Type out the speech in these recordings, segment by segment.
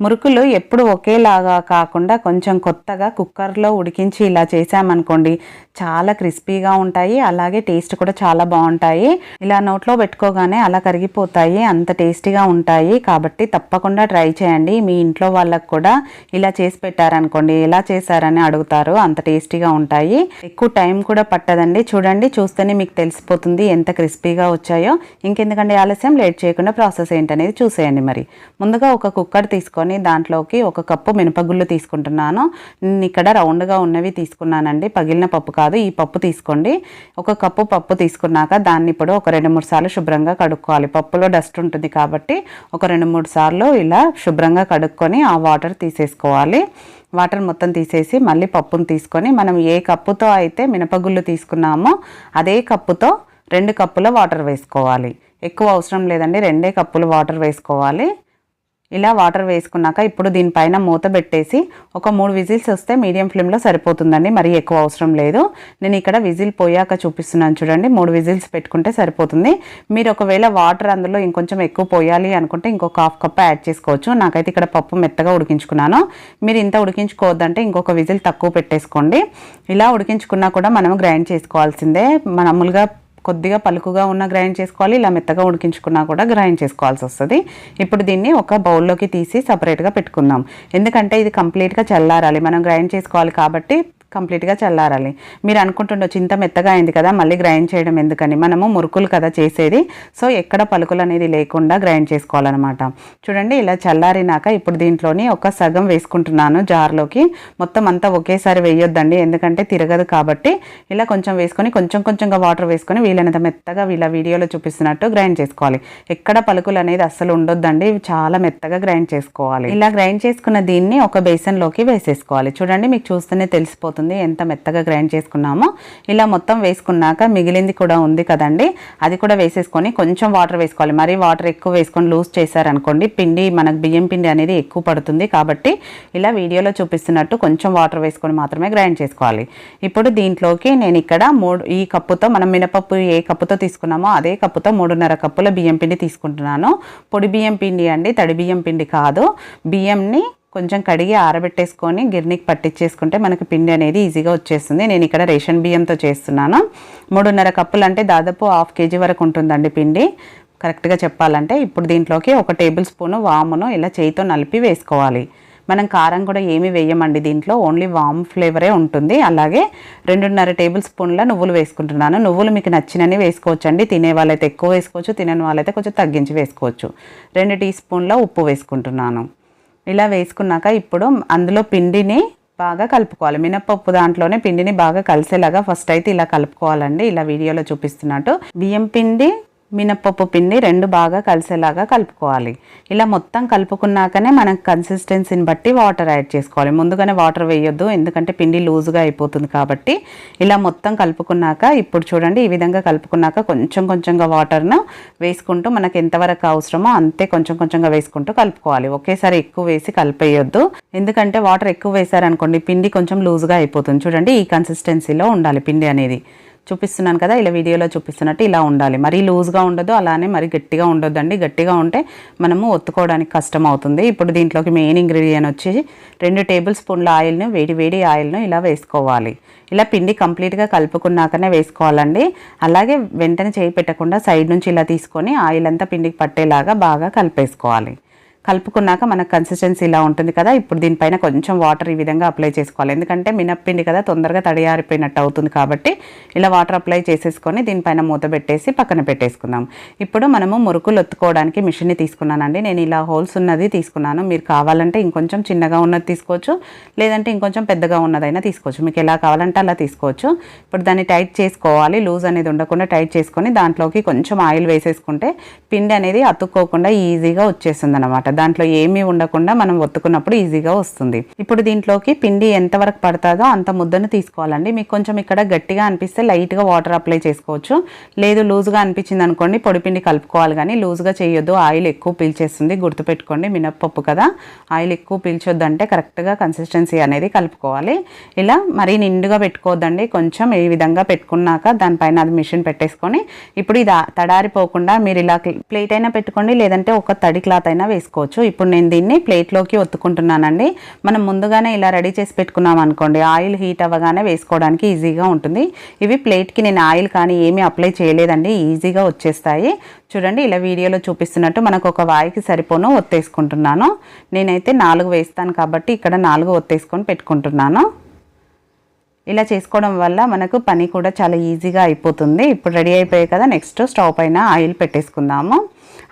మురుకులు ఎప్పుడు ఒకేలాగా కాకుండా కొంచెం కొత్తగా కుక్కర్లో ఉడికించి ఇలా చేసామనుకోండి చాలా క్రిస్పీగా ఉంటాయి. అలాగే టేస్ట్ కూడా చాలా బాగుంటాయి. ఇలా నోట్లో పెట్టుకోగానే అలా కరిగిపోతాయి. అంత టేస్టీగా ఉంటాయి. కాబట్టి తప్పకుండా ట్రై చేయండి. మీ ఇంట్లో వాళ్ళకు కూడా ఇలా చేసి పెట్టారనుకోండి ఎలా చేశారని అడుగుతారు. అంత టేస్టీగా ఉంటాయి. ఎక్కువ టైం కూడా పట్టదండి. చూడండి చూస్తేనే మీకు తెలిసిపోతుంది ఎంత క్రిస్పీగా వచ్చాయో. ఇంకెందుకంటే ఆలస్యం లేట్ చేయకుండా ప్రాసెస్ ఏంటనేది చూసేయండి మరి. ముందుగా ఒక కుక్కర్ తీసుకొని దాంట్లోకి ఒక కప్పు మినపగుళ్ళు తీసుకుంటున్నాను. నేను ఇక్కడ రౌండ్గా ఉన్నవి తీసుకున్నానండి. పగిలిన పప్పు కాదు ఈ పప్పు తీసుకోండి. ఒక కప్పు పప్పు తీసుకున్నాక దాన్ని ఇప్పుడు ఒక రెండు మూడు సార్లు శుభ్రంగా కడుక్కోవాలి. పప్పులో డస్ట్ ఉంటుంది కాబట్టి ఒక రెండు మూడు సార్లు ఇలా శుభ్రంగా కడుక్కొని ఆ వాటర్ తీసేసుకోవాలి. వాటర్ మొత్తం తీసేసి మళ్ళీ పప్పును తీసుకొని మనం ఏ కప్పుతో అయితే మినపగుళ్ళు తీసుకున్నామో అదే కప్పుతో రెండు కప్పుల వాటర్ వేసుకోవాలి. ఎక్కువ అవసరం లేదండి రెండే కప్పులు వాటర్ వేసుకోవాలి. ఇలా వాటర్ వేసుకున్నాక ఇప్పుడు దీనిపైన మూత పెట్టేసి ఒక మూడు విజిల్స్ వస్తే మీడియం ఫ్లేమ్లో సరిపోతుందండి. మరీ ఎక్కువ అవసరం లేదు. నేను ఇక్కడ విజిల్ పోయాక చూపిస్తున్నాను చూడండి. మూడు విజిల్స్ పెట్టుకుంటే సరిపోతుంది. మీరు ఒకవేళ వాటర్ అందులో ఇంకొంచెం ఎక్కువ పోయాలి అనుకుంటే ఇంకొక హాఫ్ కప్ యాడ్ చేసుకోవచ్చు. నాకైతే ఇక్కడ పప్పు మెత్తగా ఉడికించుకున్నాను. మీరు ఇంత ఉడికించుకోవద్దంటే ఇంకొక విజిల్ తక్కువ పెట్టేసుకోండి. ఇలా ఉడికించుకున్నా కూడా మనం గ్రైండ్ చేసుకోవాల్సిందే. మామూలుగా కొద్దిగా పలుకుగా ఉన్న గ్రైండ్ చేసుకోవాలి ఇలా మెత్తగా ఉడికించుకున్నా కూడా గ్రైండ్ చేసుకోవాల్సి వస్తుంది. ఇప్పుడు దీన్ని ఒక బౌల్లోకి తీసి సపరేట్గా పెట్టుకుందాం. ఎందుకంటే ఇది కంప్లీట్గా చల్లారాలి. మనం గ్రైండ్ చేసుకోవాలి కాబట్టి కంప్లీట్గా చల్లారాలి. మీరు అనుకుంటుండొచ్చు ఇంత మెత్తగా అయింది కదా మళ్ళీ గ్రైండ్ చేయడం ఎందుకని? మనము మురుకులు కదా చేసేది. సో ఎక్కడ పలుకులు అనేది లేకుండా గ్రైండ్ చేసుకోవాలన్నమాట. చూడండి ఇలా చల్లారినాక ఇప్పుడు దీంట్లోని ఒక సగం వేసుకుంటున్నాను జార్లోకి. మొత్తం అంతా ఒకేసారి వేయొద్దండి ఎందుకంటే తిరగదు కాబట్టి. ఇలా కొంచెం వేసుకొని కొంచెం కొంచెంగా వాటర్ వేసుకొని వీలైనంత మెత్తగా వీళ్ళ వీడియోలో చూపిస్తున్నట్టు గ్రైండ్ చేసుకోవాలి. ఎక్కడ పలుకులు అనేది అస్సలు ఉండొద్దండి చాలా మెత్తగా గ్రైండ్ చేసుకోవాలి. ఇలా గ్రైండ్ చేసుకున్న దీన్ని ఒక బేసన్లోకి వేసేసుకోవాలి. చూడండి మీకు చూస్తేనే తెలిసిపోతుంది. ఎంత మెత్తగా గ్రైండ్ చేసుకున్నామో. ఇలా మొత్తం వేసుకున్నాక మిగిలింది కూడా ఉంది కదండి. అది కూడా వేసేసుకొని కొంచెం వాటర్ వేసుకోవాలి. మరీ వాటర్ ఎక్కువ వేసుకొని లూజ్ చేశారనుకోండి పిండి మనకు బియ్యం పిండి అనేది ఎక్కువ పడుతుంది కాబట్టి ఇలా వీడియోలో చూపిస్తున్నట్టు కొంచెం వాటర్ వేసుకొని మాత్రమే గ్రైండ్ చేసుకోవాలి. ఇప్పుడు దీంట్లోకి నేను ఇక్కడ మూడు ఈ కప్పుతో మనం మినపప్పు ఏ కప్పుతో తీసుకున్నామో అదే కప్పుతో మూడున్నర కప్పుల బియ్యం పిండి తీసుకుంటున్నాను. పొడి బియ్యం పిండి అండి తడి బియ్యం పిండి కాదు. బియ్యంని కొంచెం కడిగి ఆరబెట్టేసుకొని గిర్నీకి పట్టించేసుకుంటే మనకి పిండి అనేది ఈజీగా వచ్చేస్తుంది. నేను ఇక్కడ రేషన్ బియ్యంతో చేస్తున్నాను. మూడున్నర కప్పులు అంటే దాదాపు హాఫ్ కేజీ వరకు ఉంటుందండి పిండి. కరెక్ట్గా చెప్పాలంటే ఇప్పుడు దీంట్లోకి ఒక టేబుల్ స్పూను వామును ఇలా చేయితో నలిపి వేసుకోవాలి. మనం కారం కూడా ఏమి వేయమండి దీంట్లో ఓన్లీ వామ్ ఫ్లేవరే ఉంటుంది. అలాగే రెండున్నర టేబుల్ స్పూన్ల నువ్వులు వేసుకుంటున్నాను. నువ్వులు మీకు నచ్చినని వేసుకోవచ్చండి. తినే వాళ్ళైతే ఎక్కువ వేసుకోవచ్చు తినని వాళ్ళైతే కొంచెం తగ్గించి వేసుకోవచ్చు. రెండు టీ స్పూన్ల ఉప్పు వేసుకుంటున్నాను. ఇలా వేసుకున్నాక ఇప్పుడు అందులో పిండిని బాగా కలుపుకోవాలి. మినపప్పు దాంట్లోనే పిండిని బాగా కలిసేలాగా ఫస్ట్ అయితే ఇలా కలుపుకోవాలండి. ఇలా వీడియోలో చూపిస్తున్నట్టు. బియ్యం పిండి మినప్పప్పు పిండి రెండు బాగా కలిసేలాగా కలుపుకోవాలి. ఇలా మొత్తం కలుపుకున్నాకనే మనం కన్సిస్టెన్సీని బట్టి వాటర్ యాడ్ చేసుకోవాలి. ముందుగానే వాటర్ వేయొద్దు ఎందుకంటే పిండి లూజుగా అయిపోతుంది కాబట్టి. ఇలా మొత్తం కలుపుకున్నాక ఇప్పుడు చూడండి ఈ విధంగా కలుపుకున్నాక కొంచెం కొంచెంగా వాటర్ను వేసుకుంటూ మనకు ఎంతవరకు అవసరమో అంతే కొంచెం కొంచెంగా వేసుకుంటూ కలుపుకోవాలి. ఒకేసారి ఎక్కువ వేసి కలిపేయొద్దు. ఎందుకంటే వాటర్ ఎక్కువ వేసారనుకోండి పిండి కొంచెం లూజుగా అయిపోతుంది. చూడండి ఈ కన్సిస్టెన్సీలో ఉండాలి పిండి అనేది. చూపిస్తున్నాను కదా ఇలా వీడియోలో చూపిస్తున్నట్టు ఇలా ఉండాలి. మరీ లూజ్గా ఉండదు అలానే మరీ గట్టిగా ఉండొద్దండి. గట్టిగా ఉంటే మనము ఒత్తుకోవడానికి కష్టం అవుతుంది. ఇప్పుడు దీంట్లోకి మెయిన్ ఇంగ్రీడియంట్ వచ్చి రెండు టేబుల్ స్పూన్ల ఆయిల్ను వేడి వేడి ఆయిల్ను ఇలా వేసుకోవాలి. ఇలా పిండి కంప్లీట్గా కలుపుకున్నాకనే వేసుకోవాలండి. అలాగే వెంటనే చేయి పెట్టకుండా సైడ్ నుంచి ఇలా తీసుకొని ఆయిల్ అంతా పిండికి పట్టేలాగా బాగా కలిపేసుకోవాలి. కలుపుకున్నాక మనకు కన్సిస్టెన్సీ ఇలా ఉంటుంది కదా ఇప్పుడు దీనిపైన కొంచెం వాటర్ ఈ విధంగా అప్లై చేసుకోవాలి. ఎందుకంటే మినప్పిండి కదా తొందరగా తడియారిపోయినట్టు అవుతుంది కాబట్టి ఇలా వాటర్ అప్లై చేసేసుకొని దీనిపైన మూత పెట్టేసి పక్కన పెట్టేసుకుందాం. ఇప్పుడు మనము మురుకులు ఒత్తుకోవడానికి మిషన్ని తీసుకున్నానండి. నేను ఇలా హోల్స్ ఉన్నది తీసుకున్నాను. మీరు కావాలంటే ఇంకొంచెం చిన్నగా ఉన్నది తీసుకోవచ్చు లేదంటే ఇంకొంచెం పెద్దగా ఉన్నదైనా తీసుకోవచ్చు. మీకు ఎలా కావాలంటే అలా తీసుకోవచ్చు. ఇప్పుడు దాన్ని టైట్ చేసుకోవాలి. లూజ్ అనేది ఉండకుండా టైట్ చేసుకొని దాంట్లోకి కొంచెం ఆయిల్ వేసేసుకుంటే పిండి అనేది అతుక్కోకుండా ఈజీగా వచ్చేస్తుంది అనమాట దాంట్లో ఏమీ ఉండకుండా మనం ఒత్తుకున్నప్పుడు ఈజీగా వస్తుంది. ఇప్పుడు దీంట్లోకి పిండి ఎంతవరకు పడుతుందో అంత ముద్దను తీసుకోవాలండి. మీకు కొంచెం ఇక్కడ గట్టిగా అనిపిస్తే లైట్గా వాటర్ అప్లై చేసుకోవచ్చు. లేదు లూజ్గా అనిపించింది అనుకోండి పొడి పిండి కలుపుకోవాలి కానీ లూజ్గా చేయొద్దు. ఆయిల్ ఎక్కువ పీల్చేస్తుంది గుర్తుపెట్టుకోండి. మినప్పప్పు కదా. ఆయిల్ ఎక్కువ పీల్చొద్దు అంటే కరెక్ట్గా కన్సిస్టెన్సీ అనేది కలుపుకోవాలి. ఇలా మరీ నిండుగా పెట్టుకోవద్దండి. కొంచెం ఈ విధంగా పెట్టుకున్నాక దానిపైన అది మిషన్ పెట్టేసుకొని ఇప్పుడు ఇది తడారిపోకుండా మీరు ఇలా ప్లేట్ అయినా పెట్టుకోండి లేదంటే ఒక తడి క్లాత్ అయినా వేసుకోవచ్చు. ఇప్పుడు నేను దీన్ని ప్లేట్లోకి ఒత్తుకుంటున్నానండి. మనం ముందుగానే ఇలా రెడీ చేసి పెట్టుకున్నాం అనుకోండి ఆయిల్ హీట్ అవ్వగానే వేసుకోవడానికి ఈజీగా ఉంటుంది. ఇవి ప్లేట్కి నేను ఆయిల్ కానీ ఏమీ అప్లై చేయలేదండి ఈజీగా వచ్చేస్తాయి. చూడండి ఇలా వీడియోలో చూపిస్తున్నట్టు మనకు ఒక వాయికి సరిపోను ఒత్తేసుకుంటున్నాను. నేనైతే నాలుగు వేస్తాను కాబట్టి ఇక్కడ నాలుగు ఒత్తేసుకొని పెట్టుకుంటున్నాను. ఇలా చేసుకోవడం వల్ల మనకు పని కూడా చాలా ఈజీగా అయిపోతుంది. ఇప్పుడు రెడీ అయిపోయాయి కదా నెక్స్ట్ స్టవ్ పైన ఆయిల్ పెట్టేసుకుందాము.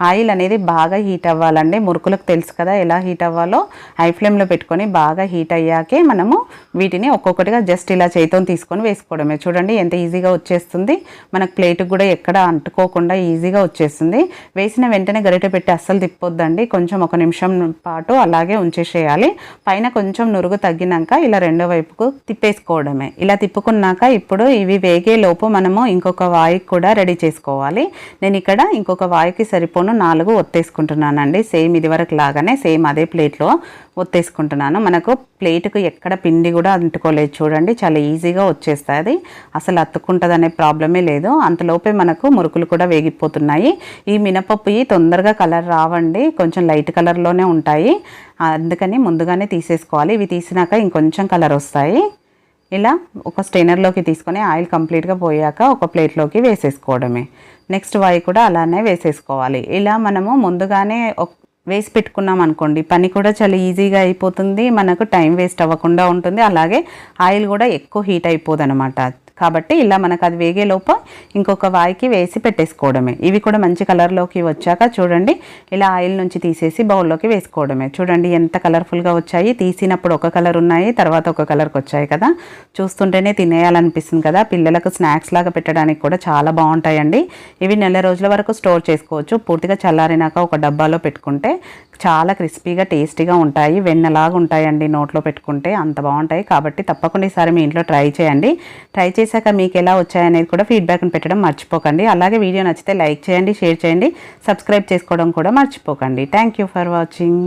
ఆయిల్ అనేది బాగా హీట్ అవ్వాలండి. మురుకులకు తెలుసు కదా ఎలా హీట్ అవ్వాలో. హై ఫ్లేమ్లో పెట్టుకొని బాగా హీట్ అయ్యాకే మనము వీటిని ఒక్కొక్కటిగా జస్ట్ ఇలా చేతితో తీసుకొని వేసుకోవడమే. చూడండి ఎంత ఈజీగా వచ్చేస్తుంది. మనకు ప్లేట్కి కూడా ఎక్కడ అంటుకోకుండా ఈజీగా వచ్చేస్తుంది. వేసిన వెంటనే గరిటె పెట్టి అస్సలు తిప్పొద్దండి. కొంచెం ఒక నిమిషం పాటు అలాగే ఉంచేసేయాలి. పైన కొంచెం నురుగు తగ్గినాక ఇలా రెండో వైపుకు తిప్పేసుకోవడమే. ఇలా తిప్పుకున్నాక ఇప్పుడు ఇవి వేగే లోపు మనము ఇంకొక వాయికి కూడా రెడీ చేసుకోవాలి. నేను ఇక్కడ ఇంకొక వాయికి సరిపోను నాలుగు ఒత్తేసుకుంటున్నానండి. సేమ్ ఇది వరకు లాగానే సేమ్ అదే ప్లేట్లో ఒత్తేసుకుంటున్నాను. మనకు ప్లేట్కు ఎక్కడ పిండి కూడా అంటుకోలేదు చూడండి. చాలా ఈజీగా వచ్చేస్తుంది. అసలు అత్తుకుంటుంది అనే ప్రాబ్లమే లేదు. అంతలోపే మనకు మురుకులు కూడా వేగిపోతున్నాయి. ఈ మినపప్పు తొందరగా కలర్ రావండి. కొంచెం లైట్ కలర్లోనే ఉంటాయి. అందుకని ముందుగానే తీసేసుకోవాలి. ఇవి తీసినాక ఇంకొంచెం కలర్ వస్తాయి. ఇలా ఒక స్టెయినర్లోకి తీసుకొని ఆయిల్ కంప్లీట్గా పోయాక ఒక ప్లేట్లోకి వేసేసుకోవడమే. నెక్స్ట్ వై కూడా అలానే వేసేసుకోవాలి. ఇలా మనము ముందుగానే వేసి పెట్టుకున్నాం అనుకోండి పని కూడా చాలా ఈజీగా అయిపోతుంది మనకు టైం వేస్ట్ అవ్వకుండా ఉంటుంది. అలాగే ఆయిల్ కూడా ఎక్కువ హీట్ అయిపోదనమాట కాబట్టి ఇలా మనకు అది వేగేలోపు ఇంకొక వాయికి వేసి పెట్టేసుకోవడమే. ఇవి కూడా మంచి కలర్లోకి వచ్చాక చూడండి ఇలా ఆయిల్ నుంచి తీసేసి బౌల్లోకి వేసుకోవడమే. చూడండి ఎంత కలర్ఫుల్గా వచ్చాయి. తీసినప్పుడు ఒక కలర్ ఉన్నాయి తర్వాత ఒక కలర్కి వచ్చాయి కదా. చూస్తుంటేనే తినేయాలనిపిస్తుంది కదా. పిల్లలకు స్నాక్స్ లాగా పెట్టడానికి కూడా చాలా బాగుంటాయండి. ఇవి నెల రోజుల వరకు స్టోర్ చేసుకోవచ్చు. పూర్తిగా చల్లారినాక ఒక డబ్బాలో పెట్టుకుంటే చాలా క్రిస్పీగా టేస్టీగా ఉంటాయి. వెన్నలాగా ఉంటాయండి నోట్లో పెట్టుకుంటే. అంత బాగుంటాయి. కాబట్టి తప్పకుండా ఈసారి మీ ఇంట్లో ట్రై చేయండి. ట్రై చేసి చేశాక మీకు ఎలా వచ్చాయనేది కూడా ఫీడ్బ్యాక్ని పెట్టడం మర్చిపోకండి. అలాగే వీడియో నచ్చితే లైక్ చేయండి షేర్ చేయండి సబ్స్క్రైబ్ చేసుకోవడం కూడా మర్చిపోకండి. Thank you for watching